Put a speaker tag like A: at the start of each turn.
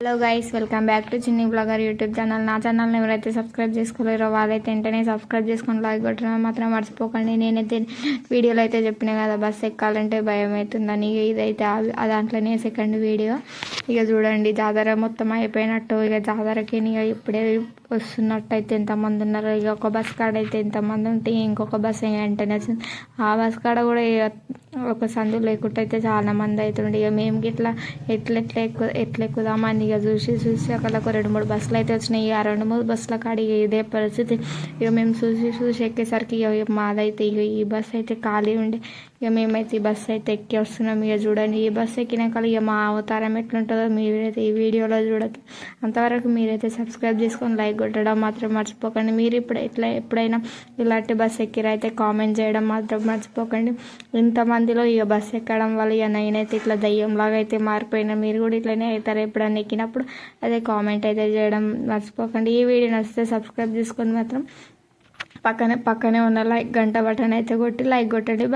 A: Hello guys welcome back to Chinni blogger YouTube channel నా ఛానల్ని ఎవరైతే సబ్స్క్రైబ్ చేసుకోలేరో వాళ్ళైతే వెంటనే సబ్స్క్రైబ్ చేసుకొని లైక్ కొట్టడం మాత్రం మర్చిపోకండి. నేనైతే వీడియోలో అయితే చెప్పిన కదా బస్సు ఎక్కాలంటే భయం అవుతుందని ఇదైతే ఆ దాంట్లోనే సెకండ్ వీడియో ఇక చూడండి జాతర మొత్తం అయిపోయినట్టు ఇక జాతరకి ఇక ఇప్పుడే వస్తున్నట్టు అయితే ఎంతమంది ఉన్నారు ఇక ఒక బస్ కాడ అయితే ఎంతమంది ఉంటే ఇంకొక బస్ వెంటనే వచ్చింది. ఆ బస్ కాడ కూడా ఇక ఒక సందు లేకుండా అయితే చాలా మంది అవుతుండే ఇక మేము గిట్లా ఎట్ల ఎట్ల ఎక్కు ఎట్లా ఎక్కుదామని ఇక చూసి చూసి అక్కడ ఒక రెండు మూడు బస్సులు అయితే వచ్చినాయి. ఇక ఆ రెండు మూడు బస్సుల కాడ ఇక ఇదే పరిస్థితి. ఇక మేము చూసి చూసి ఎక్కేసరికి ఇక మాదైతే ఇక ఈ బస్ అయితే ఖాళీ ఉండే. ఇక మేమైతే ఈ బస్సు అయితే ఎక్కి వస్తున్నాం. ఇక చూడండి ఈ బస్సు ఎక్కినాక ఇక మా అవతారం ఎట్లుంటుందో మీరైతే ఈ వీడియోలో చూడచ్చు అంతవరకు మీరైతే సబ్స్క్రైబ్ చేసుకొని లైక్ కొట్టడం మాత్రం మర్చిపోకండి. మీరు ఇప్పుడు ఎట్లా ఎప్పుడైనా ఇలాంటి బస్సు ఎక్కిరైతే కామెంట్ చేయడం మాత్రం మర్చిపోకండి. ఇంతమందిలో ఇక బస్సు ఎక్కడం వల్ల ఇక నేనైతే ఇట్లా దయ్యంలాగా అయితే మారిపోయినా మీరు కూడా ఇట్లనే అవుతారు ఎప్పుడన్నా ఎక్కినప్పుడు? అదే కామెంట్ అయితే చేయడం మర్చిపోకండి. ఈ వీడియో నచ్చితే సబ్స్క్రైబ్ చేసుకొని మాత్రం పక్కనే పక్కనే ఉన్న లైక్ గంట బటన్ అయితే కొట్టి లైక్ కొట్టండి.